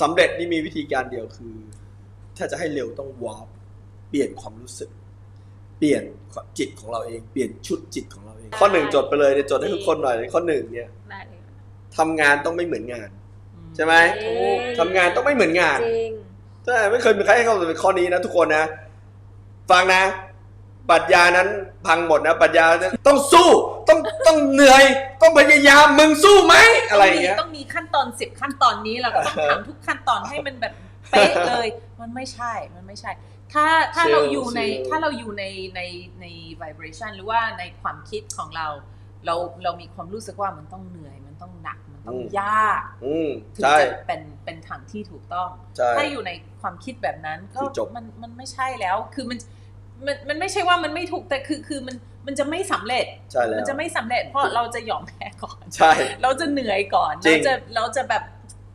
สำเร็จนี่มีวิธีการเดียวคือ ถ้าจะให้เร็วต้องวาร์ปเปลี่ยนความรู้สึก เปลี่ยนจิตของเราเอง เปลี่ยนชุดจิตของเราเอง ข้อหนึ่งจดไปเลยเนี่ยจดให้ทุกคนหน่อยข้อหนึ่งเนี่ยได้เลยทำงานต้องไม่เหมือนงาน ใช่ไหมถูกทำงานต้องไม่เหมือนงานจริงใช่ไม่เคยมีใครให้คำตอบในข้อนี้นะทุกคนนะ ฟังนะ ปรัชญานั้นพังหมดนะปรัชญานั้นต้องสู้ต้องต้องเหนื่อย ต้องพยายามมึงสู้ไหมอะไรอย่างเงี้ยต้องมีขั้นตอนสิบขั้นตอนนี้เราก็ต้องทำทุกขั้นตอนให้มันแบบเป๊ะเลย มันไม่ใช่มันไม่ใช่ ถ้าถ้าชิลเราอยู่ในชิลถ้าเราอยู่ในในใน vibration หรือว่าในความคิดของเรา เราเรามีความรู้สึกว่ามันต้องเหนื่อยมันต้องหนักมันต้องยากอืมถึงใช่จะเป็นเป็นทางที่ถูกต้องใช่ถ้าอยู่ในความคิดแบบนั้นก็คือจบมันมันไม่ใช่แล้วคือมัน มันมันไม่ใช่ว่ามันไม่ถูกแต่คือคือมันมันจะไม่สำเร็จใช่แล้วมันจะไม่สำเร็จเพราะเราจะยอมแพ้ก่อนใช่ เราจะเหนื่อยก่อนจริเรางจะเราจะแบบ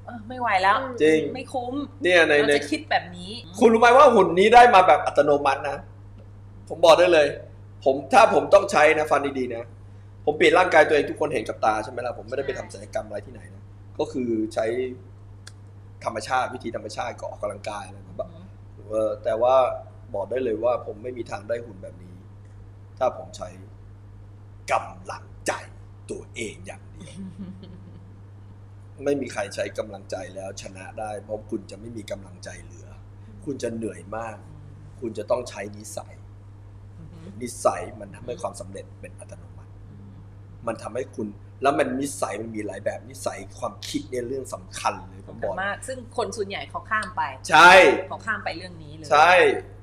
เออไม่ไหวแล้วจริงไม่คุ้มเนี่ยในเราในจะคิดแบบนี้ คุณรู้ไหมว่าหุ่นนี้ได้มาแบบอัตโนมัตินะ ผมบอกได้เลย ผมถ้าผมต้องใช้นะฟันดีๆนะ ผมเปลี่ยนร่างกายตัวเองทุกคนเห็นกับตาใช่ไหมล่ะผมไม่ได้ไปทำศัลยกรรมอะไรที่ไหนนะก็คือใช้ธรรมชาติวิธีธรรมชาติก็ออกกำลังกายอะไรแบบเออแต่ว่า บอกได้เลยว่าผมไม่มีทางได้หุ่นแบบนี้ ถ้าผมใช้กำลังใจตัวเองอย่างเดียว ไม่มีใครใช้กำลังใจแล้วชนะได้ เพราะคุณจะไม่มีกำลังใจเหลือ คุณจะเหนื่อยมาก คุณจะต้องใช้นิสัย นิสัยมันทำให้ความสำเร็จเป็นอัตโนมัติ มันทำให้คุณแล้วมันนิสัยมันมีหลายแบบนิสัยความคิดเนี่ยเรื่องสำคัญเลยผมบสำคัญอกมากซึ่งคนส่วนใหญ่เขาข้ามไป ใช่เขาข้ามไปเรื่องนี้เลย ใช่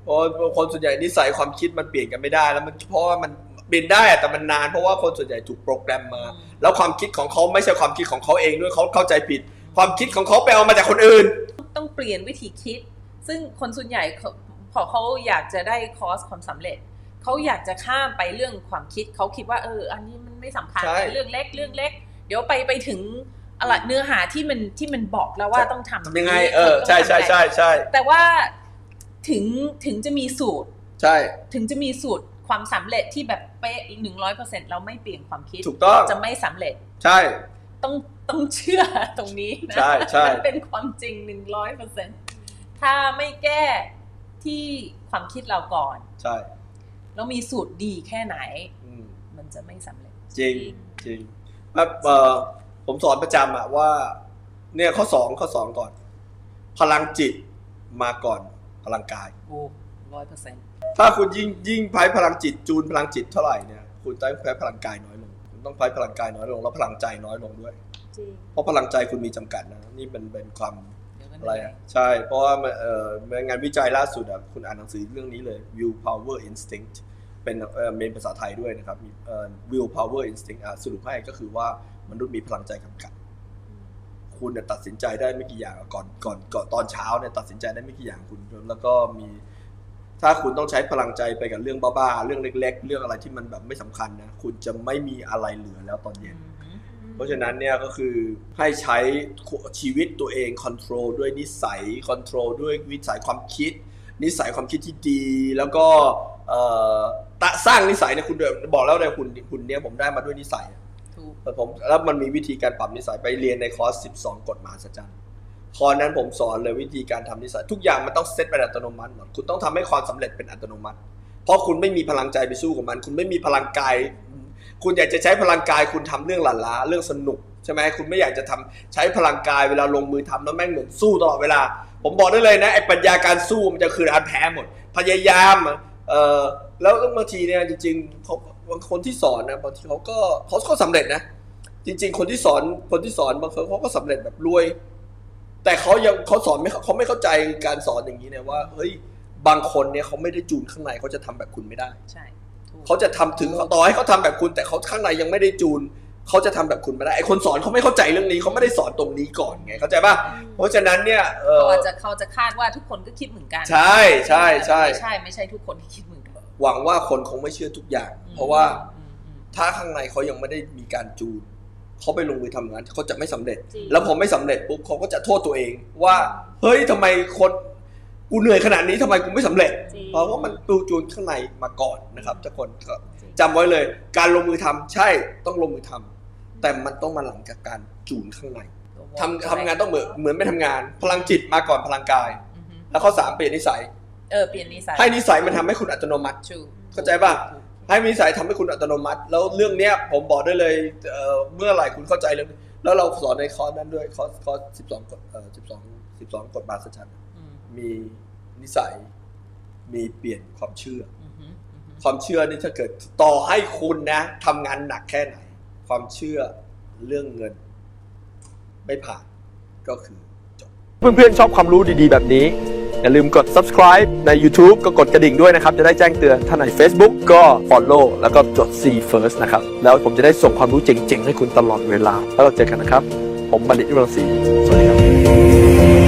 เพราะคนส่วนใหญ่นิสัยความคิดมันเปลี่ยนกันไม่ได้ แล้วมันเพราะว่ามันเปลี่ยนได้อะแต่มันนานเพราะว่าคนส่วนใหญ่ถูกโปรแกรมมา แล้วความคิดของเขาไม่ใช่ความคิดของเขาเองด้วยเขาเข้าใจผิด ความคิดของเขาไปเอามาจากคนอื่น ต้องเปลี่ยนวิธีคิด ซึ่งคนส่วนใหญ่เขาพอเขาอยากจะได้คอร์สความสำเร็จเขาอยากจะข้ามไปเรื่องความคิดเขาคิดว่าเออ อันนี้มันไม่สำคัญใช่เรื่องเล็กเรื่องเล็ก เดี๋ยวไปไปถึงอะไรเนื้อหาที่มันที่มันบอกแล้วว่าต้องทำทำยังไงนี้เออต้องใช่ใช่ทำะไรใช่ใช่แต่ว่า ถึงถึงจะมีสูตร ใช่ ถึงจะมีสูตรความสำเร็จที่แบบเป๊ะหนึ่งร้อยเปอร์เซ็นต์เราไม่เปลี่ยนความคิดถูกต้องจะไม่สำเร็จ ใช่ ต้องต้องเชื่อตรงนี้นะใช่ใช่มันเป็นความจริงหนึ่งร้อยเปอร์เซ็นต์ถ้าไม่แก้ที่ความคิดเราก่อน ใช่แล้วมีสูตรดีแค่ไหนอืมมันจะไม่สำเร็จ จริงจริงแบบเออผมสอนประจำอะว่า เนี่ยข้อสองข้อสองก่อน พลังจิตมาก่อน พลังกาย โอ้ร้อยเปอร์เซ็นต์ถ้าคุณยิ่งยิ่งใช้พลังจิตจูนพลังจิตเท่าไหร่เนี่ยคุณต้องใช้พลังกายน้อยลงคุณต้องใช้พลังกายน้อยลง แล้วพลังใจน้อยลงด้วย จริง เพราะพลังใจคุณมีจำกัดนะนี่เป็นเป็นความเดี๋ยวก็อะไรอะใช่ เพราะว่ามันเอ่องานวิจัยล่าสุดอะคุณอ่านหนังสือเรื่องนี้เลย will power instinct เป็นเอ่อเป็นภาษาไทยด้วยนะครับมีเอ่อ will power instinct อะสรุปให้ก็คือว่ามนุษย์มีพลังใจจำกัด คุณเนี่ยตัดสินใจได้ไม่กี่อย่างก่อนก่อนก่อนตอนเช้าเนี่ยตัดสินใจได้ไม่กี่อย่างคุณ แล้วก็มีถ้าคุณต้องใช้พลังใจไปกับเรื่องบ้าๆ เรื่องเล็ก ๆ เรื่องอะไรที่มันแบบไม่สำคัญนะ คุณจะไม่มีอะไรเหลือแล้วตอนเย็น เพราะฉะนั้นเนี่ยก็คือให้ใช้ชีวิตตัวเองคอนโทรลด้วยนิสัยคอนโทรลด้วยวิสัยความคิด นิสัยความคิดที่ดี แล้วก็เอ่อตะสร้างนิสัยเนี่ยคุณเดิมบอกแล้วเลยคุณคุณเนี่ยผมได้มาด้วยนิสัย ถูกแต่ผมแล้วมันมีวิธีการปรับนิสัยไปเรียนในคอร์ส 12 กฎมหัศจรรย์คอร์สนั้นผมสอนเลยวิธีการทำนิสัย ทุกอย่างมันต้องเซตเป็นอัตโนมัติหมดคุณต้องทำให้ความสำเร็จเป็นอัตโนมัติ เพราะคุณไม่มีพลังใจไปสู้กับมัน คุณไม่มีพลังกาย คุณอยากจะใช้พลังกายคุณทำเรื่องหลาล้าเรื่องสนุกใช่ไหมคุณไม่อยากจะทำใช้พลังกายเวลาลงมือทำแล้วแม่งเหมือนสู้ตลอดเวลา ผมบอกได้เลยนะไอ้ปัญญาการสู้มันจะคือการแพ้หมด พยายามเออแล้วบางทีเนี่ยจริงๆเขา บางคนที่สอนนะบางทีเขาก็เขาก็สำเร็จนะ จริง ๆ คนที่สอนคนที่สอนบางคนเขาก็สำเร็จแบบรวย แต่เขายังเขาสอนไม่เขาไม่เข้าใจการสอนอย่างนี้เนี่ยว่าเฮ้ยบางคนเนี่ยเขาไม่ได้จูนข้างในเขาจะทำแบบคุณไม่ได้ใช่ถูกเขาจะทำถึงต่อให้เขาทำแบบคุณ แต่เขาข้างในยังไม่ได้จูนเขาจะทำแบบคุณไม่ได้ไอคนสอนเขาไม่เข้าใจเรื่องนี้เขาไม่ได้สอนตรงนี้ก่อนไงเข้าใจป่ะเพราะฉะนั้นเนี่ยเออเขาอาจจะเขาจะคาดว่าทุกคนก็คิดเหมือนกัน ใช่ใช่ใช่ไม่ใช่ไม่ใช่ทุกคนที่คิดเหมือนกัน หวังว่าคนคงไม่เชื่อทุกอย่าง เพราะว่าถ้าข้างในเขายังไม่ได้มีการจูนเขาไปลงมือทำงานเขาจะไม่สำเร็จจริงแล้วพอไม่สำเร็จปุ๊บเขาก็จะโทษตัวเอง ว่า เฮ้ยทำไมคนกูเหนื่อยขนาดนี้ทำไมกูไม่สำเร็จจริงเพราะว่ามันตูจูนข้างในมาก่อนนะครับทุกคนก็จำไว้เลย การลงมือทำใช่ต้องลงมือทำแต่มันต้องมาหลังจากการจูนข้างในถูกทำทำงานต้องเหมือนเหมือนไม่ทำงาน พลังจิตมาก่อนพลังกายอือฮึแล้วข้อสามเปลี่ยนนิสัย เออเปลี่ยนนิสัยให้นิสัยมันทำให้คุณอัตโนมัติ ชูเข้าใจป่ะให้นิสัยทำให้คุณอัตโนมัติ แล้วเรื่องเนี้ยผมบอกได้เลยเอ่อเมื่อไหร่คุณเข้าใจเรื่องนี้แล้วเราสอนในคอร์สนั้นด้วยคอร์สคอร์สสิบสองกฎเอ่อสิบสองสิบสองกฎบาสชันอืมมีนิสัย มีเปลี่ยนความเชื่อ อือฮึอือฮึความเชื่อนี่ถ้าเกิดต่อให้คุณนะทำงานหนักแค่ไหน ความเชื่อเรื่องเงิน ไม่ผ่านก็คือจบเพื่อนๆชอบความรู้ดีๆแบบนี้ อย่าลืมกด subscribe ใน YouTube ก็กดกระดิ่งด้วยนะครับ จะได้แจ้งเตือนถ้าใน Facebook ก็ follow แล้วก็จด see first นะครับ แล้วผมจะได้ส่งความรู้เจ๋งๆ ให้คุณตลอดเวลา แล้วเราเจอกันนะครับ ผมบัณฑิตยุรังศรีสวัสดีครับ